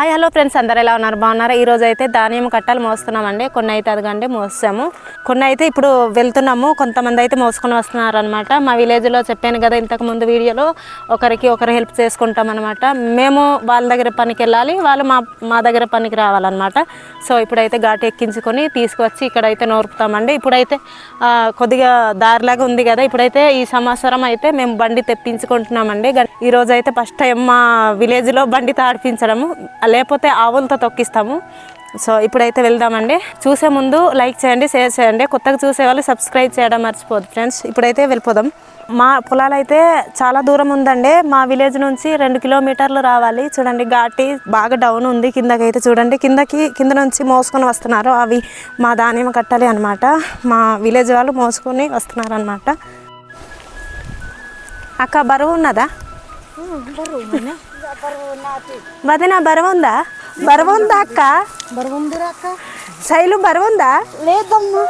Hi hello friends అందరు ఎలా ఉన్నారు? బాగున్నారా? ఈరోజు అయితే ధాన్యం కట్టాలు మోస్తున్నామండి. కొన్ని అయితే అదిగండి మోసాము. కొన్ని అయితే ఇప్పుడు వెళ్తున్నాము. కొంతమంది అయితే మోసుకొని వస్తున్నారు అనమాట మా విలేజ్లో చెప్పాను కదా ఇంతకుముందు వీడియోలో. ఒకరికి ఒకరు హెల్ప్ చేసుకుంటాం అనమాట మేము వాళ్ళ దగ్గర పనికి వెళ్ళాలి. వాళ్ళు మా మా దగ్గర పనికి రావాలన్నమాట. సో ఇప్పుడైతే ఘాటు ఎక్కించుకొని తీసుకువచ్చి ఇక్కడైతే నోరుపుతామండి. ఇప్పుడైతే కొద్దిగా దారిలాగా ఉంది కదా. ఇప్పుడైతే ఈ సంవత్సరం అయితే మేము బండి తెప్పించుకుంటున్నామండి. ఈరోజు అయితే ఫస్ట్ టైం మా విలేజ్లో బండి తాడిపించడము. లేకపోతే ఆవులతో తొక్కిస్తాము. సో ఇప్పుడైతే వెళ్దామండి. చూసే ముందు లైక్ చేయండి షేర్ చేయండి. కొత్తగా చూసే వాళ్ళు సబ్స్క్రైబ్ చేయడం మర్చిపోదు ఫ్రెండ్స్. ఇప్పుడైతే వెళ్ళిపోదాం. మా పొలాలు అయితే చాలా దూరం ఉందండి. మా విలేజ్ నుంచి రెండు కిలోమీటర్లు రావాలి. చూడండి ఘాటి బాగా డౌన్ ఉంది. కిందకి అయితే చూడండి కిందకి కింద నుంచి మోసుకొని వస్తున్నారు. అవి మా ధాన్యం కట్టాలి అనమాట మా విలేజ్ వాళ్ళు మోసుకొని వస్తున్నారు అనమాట అక్క బరువు ఉన్నదా? బరువు ఉందా బరువు ఉందా అక్క? బరువుందిరా అక్క శైలు బరువు ఉందా లేదమ్మా.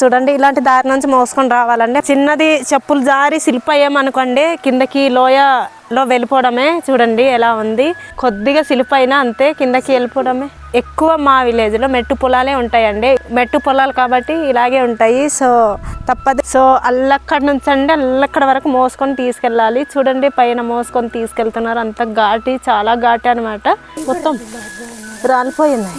చూడండి ఇలాంటి దారి నుంచి మోసుకొని రావాలండి. చిన్నది చెప్పులు జారి స్లిప్ అయ్యామనుకోండి కిందకి లోయలో వెళ్ళిపోవడమే చూడండి ఎలా ఉంది. కొద్దిగా స్లిప్ అయినా అంతే కిందకి వెళ్ళిపోవడమే. ఎక్కువ మా విలేజ్లో మెట్టు పొలాలే ఉంటాయండి. మెట్టు పొలాలు కాబట్టి ఇలాగే ఉంటాయి. సో తప్పదు. సో అల్లక్కడి నుంచి అండి అల్లక్కడ వరకు మోసుకొని తీసుకెళ్ళాలి. చూడండి పైన మోసుకొని తీసుకెళ్తున్నారు. అంత ఘాటి చాలా ఘాటి అనమాట మొత్తం రాలిపోయింది.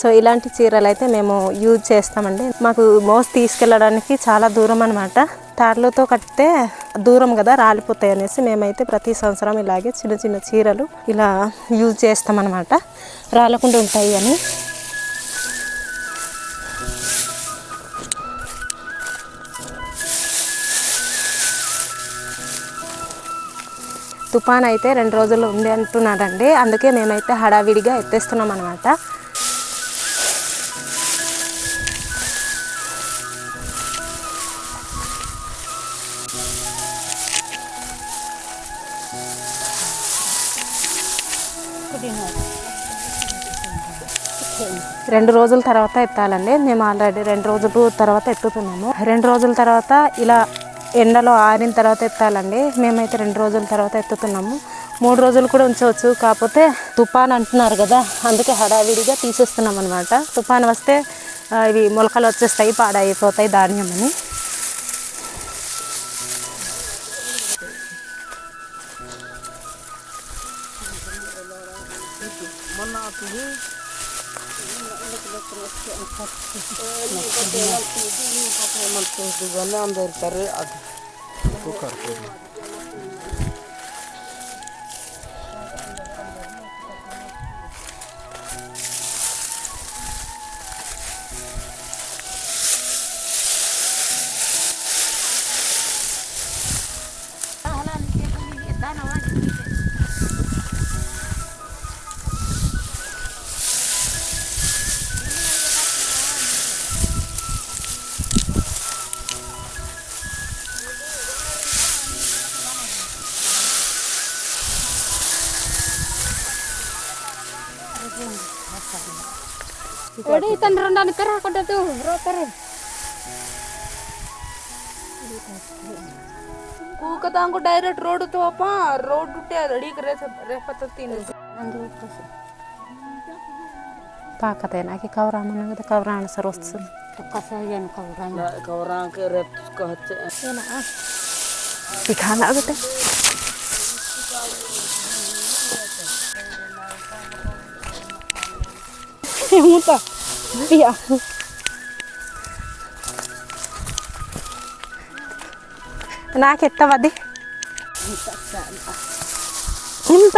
సో ఇలాంటి చీరలు అయితే మేము యూజ్ చేస్తామండి. మాకు మోస్ తీసుకెళ్ళడానికి చాలా దూరం అనమాట తాళ్ళతో కడితే దూరం కదా రాలిపోతాయి అనేసి మేమైతే ప్రతి సంవత్సరం ఇలాగే చిన్న చిన్న చీరలు ఇలా యూజ్ చేస్తామన్నమాట. రాలకుండా ఉంటాయి అని. తుఫాన్ అయితే రెండు రోజులు ఉంది అంటున్నారండి అందుకే మేమైతే హడావిడిగా ఎత్తేస్తున్నాం అనమాట రెండు రోజుల తర్వాత ఎత్తాలండి. మేము ఆల్రెడీ రెండు రోజుల తర్వాత ఎత్తుతున్నాము. రెండు రోజుల తర్వాత ఇలా ఎండలో ఆరిన తర్వాత ఎత్తాలండి. మేమైతే రెండు రోజుల తర్వాత ఎత్తుతున్నాము. మూడు రోజులు కూడా ఉంచవచ్చు. కాకపోతే తుఫాన్ అంటున్నారు కదా అందుకే హడావిడిగా తీసేస్తున్నాం అనమాట తుఫాన్ వస్తే ఇవి మొలకలు వచ్చేస్తాయి పాడైపోతాయి ధాన్యం అని. ದುಕಾನ ಇರ್ತಾರೆ ಅದು ಒಡಿ ಎಡಿ ತಂದ್ರಂಡನ ಕರ ಹಾಕೊಂಡದ್ದು ರೋಕರ ಕೂಕದಾಂಗು ಡೈರೆಕ್ಟ್ ರೋಡ್ ತೋಪ ರೋಡ್ ಟುಟ್ಟೆ ಅಡಿಗೆ ರೇಸ್ ರೇಪತ್ತೀನಿ ಪಾಕತೇನಾಕಿ ಕವರ ಮನಗದ ಕವರ ಅಣಸರ್ ವಸ್ತು ಕಸ ಏನು ಕವರ ಕವರ ರೇಪ್ ಹಚ್ಚ ಏನ ಖಾನ ಆಗುತ್ತೆ pergunta Ja. ನಾ ಕೆಟ್ಟವಾದಿ ನಿಂತ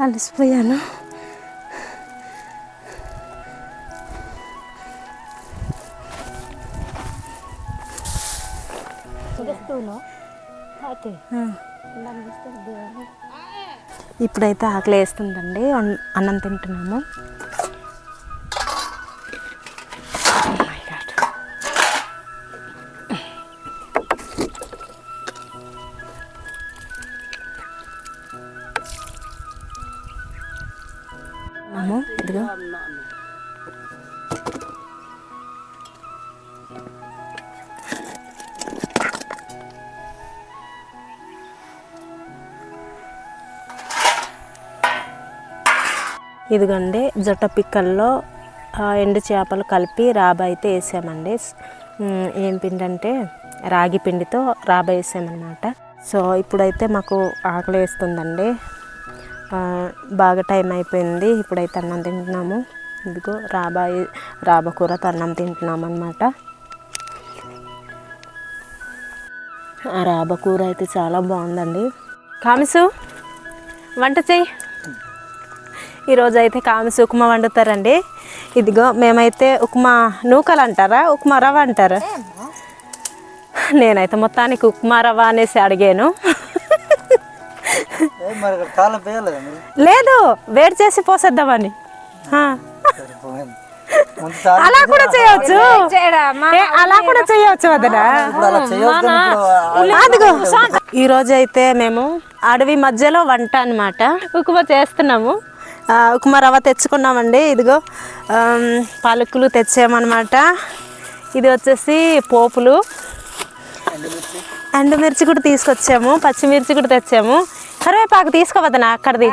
అలసిపోయాను. ఇప్పుడైతే ఆకలి వేస్తుందండి. అన్- అన్నం తింటున్నాము. ఇదిగోండి జొట్ట పిక్కల్లో ఎండు చేపలు కలిపి రాబ అయితే వేసామండి. ఏం పిండి అంటే రాగి పిండితో రాబ వేసామన్నమాట. సో ఇప్పుడైతే మాకు ఆకలి వేస్తుందండి. బాగా టైం అయిపోయింది. ఇప్పుడైతే అన్నం తింటున్నాము. ఇదిగో రాబా రాబ కూరతో అన్నం తింటున్నాం అనమాట ఆ రాబ కూర అయితే చాలా బాగుందండి. కామిసు వంట చేయి. ఈరోజు అయితే కామిసి ఉప్మా వండుతారండి. ఇదిగో మేమైతే ఉప్మా నూకలు అంటారా? ఉప్మా రవ్వ అంటారా? నేనైతే మొత్తానికి ఉప్మా రవ్వ అనేసి అడిగాను. లేదు వేడి చేసి పోసేద్దామని. అలా కూడా చేయవచ్చు ఏ, అలా కూడా చేయవచ్చు వదనా. అదిగో ఈ రోజు అయితే మేము అడవి మధ్యలో వంట అన్నమాట. ఉప్మా చేస్తున్నాము. ఉప్మా రవ్వ తెచ్చుకున్నామండి ఇదిగో పలుకులు తెచ్చామన్నమాట. ఇది వచ్చేసి పోపులు. ఎండుమిర్చి కూడా తీసుకొచ్చాము పచ్చిమిర్చి కూడా తెచ్చాము. కరివేపాకు తీసుకోవద్దనా అక్కడిది.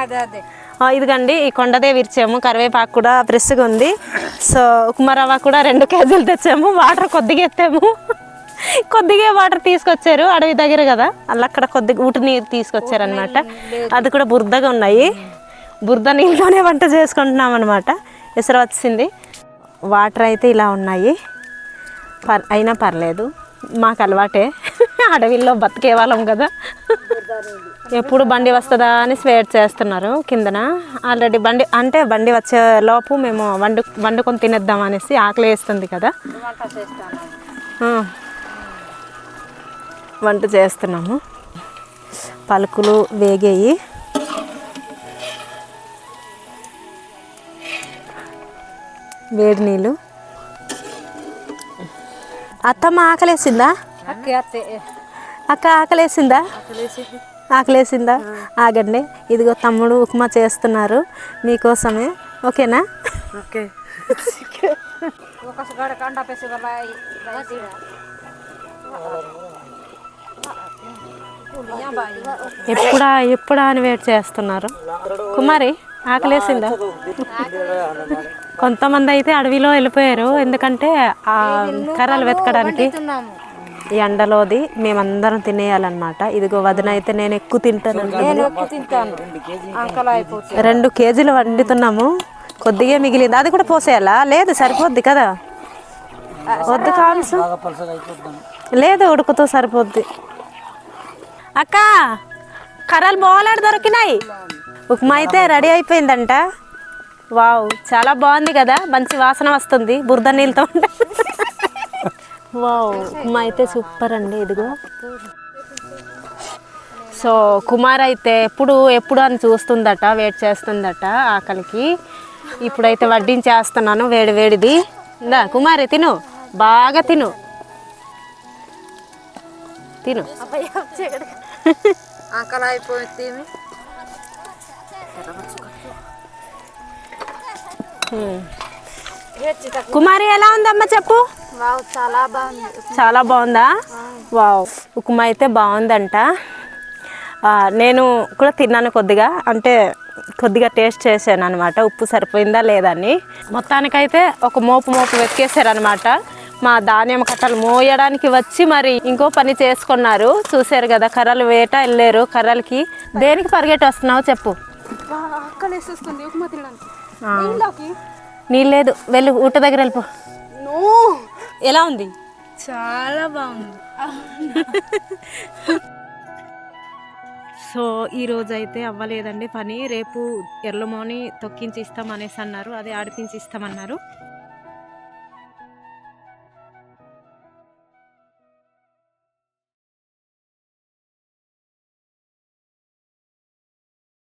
ఇదిగండి ఈ కొండదే విరిచాము కరివేపాకు కూడా ఫ్రెష్గా ఉంది. సో ఉప్మా రవ్వ కూడా రెండు కేజీలు తెచ్చాము వాటర్ కొద్దిగా ఎత్తాము. కొద్దిగా వాటర్ తీసుకొచ్చారు అడవి దగ్గర కదా అలా అక్కడ కొద్దిగా ఊటి నీరు తీసుకొచ్చారు అనమాట అది కూడా బురదగా ఉన్నాయి. బురద నీళ్ళలోనే వంట చేసుకుంటున్నాం అనమాట ఎసరు వచ్చింది వాటర్ అయితే ఇలా ఉన్నాయి. పర్ అయినా పర్లేదు. మాకు అలవాటే. అడవిలో బతికే వాళ్ళం కదా. ఎప్పుడు బండి వస్తుందా అని వెయిట్ చేస్తున్నారు కిందన. ఆల్రెడీ బండి అంటే బండి వచ్చే లోపు మేము వండు వండుకొని తినేద్దాం అనేసి ఆకలి వేస్తుంది కదా. వంట చేస్తున్నాము. పలుకులు వేగేయి. వేడి నీళ్ళు. అత్తమ్మ ఆకలేసిందా? అక్క ఆకలేసిందా? ఆకలేసిందా. ఆగండి. ఇదిగో తమ్ముడు ఉప్మా చేస్తున్నారు మీకోసమే. ఓకేనా? ఓకే. ఎప్పుడా ఎప్పుడా అని వెయిట్ చేస్తున్నారు? కుమారి? ఆకలేసిందా? కొంతమంది అయితే అడవిలో వెళ్ళిపోయారు. ఎందుకంటే ఆ కర్రలు వెతకడానికి ఈ ఎండలోది మేమందరం తినేయాలన్నమాట. ఇదిగో వదిన అయితే నేను ఎక్కువ తింటానండి రెండు కేజీలు వండుతున్నాము. కొద్దిగా మిగిలింది. అది కూడా పోసేయాలా? లేదు సరిపోద్ది కదా? వద్దు అయిపోతుంది లేదు ఉడుకుతూ సరిపోద్ది. అక్క కర్రలు బోలాడు దొరికినాయి. ఉప్మా అయితే రెడీ అయిపోయిందంట. వావ్ చాలా బాగుంది కదా మంచి వాసన వస్తుంది బురద నీళ్ళతో ఉంటే. వావ్ ఉప్మా అయితే సూపర్ అండి ఇదిగో. సో కుమార్ అయితే ఎప్పుడు ఎప్పుడు అని చూస్తుందట వెయిట్ చేస్తుందట ఆకలికి. ఇప్పుడైతే వడ్డించేస్తున్నాను వేడి వేడిది. ఇందా కుమారి తిను బాగా తిను. తిను. ఆకలి అయిపోయింది. కుమారి ఎలా ఉందమ్మా చెప్పు? చాలా బాగుంది. చాలా బాగుందా? వావ్ ఉప్మా అయితే బాగుందంట. నేను కూడా తిన్నాను కొద్దిగా. అంటే కొద్దిగా టేస్ట్ చేశాను అనమాట ఉప్పు సరిపోయిందా లేదని మొత్తానికైతే ఒక మోపు మోపు వెతికేశారనమాట మా ధాన్యం కట్టలు మోయడానికి వచ్చి మరి ఇంకో పని చేసుకున్నారు. చూశారు కదా కర్రలు వేట వెళ్ళారు. కర్రలకి దేనికి పరిగెట్టి వస్తున్నావు చెప్పు. ఆకలి వేసేస్తుంది ఉప్మా తినడానికి. నీళ్ళు లేదు వెళ్ళు ఊట దగ్గర వెళ్ళిపో. నో. ఎలా ఉంది? చాలా బాగుంది. సో ఈ రోజు అయితే అవ్వలేదండి పని. రేపు ఎర్లమోని తొక్కించి ఇస్తాం అనేసి అన్నారు. అదే ఆడిపించి ఇస్తామన్నారు.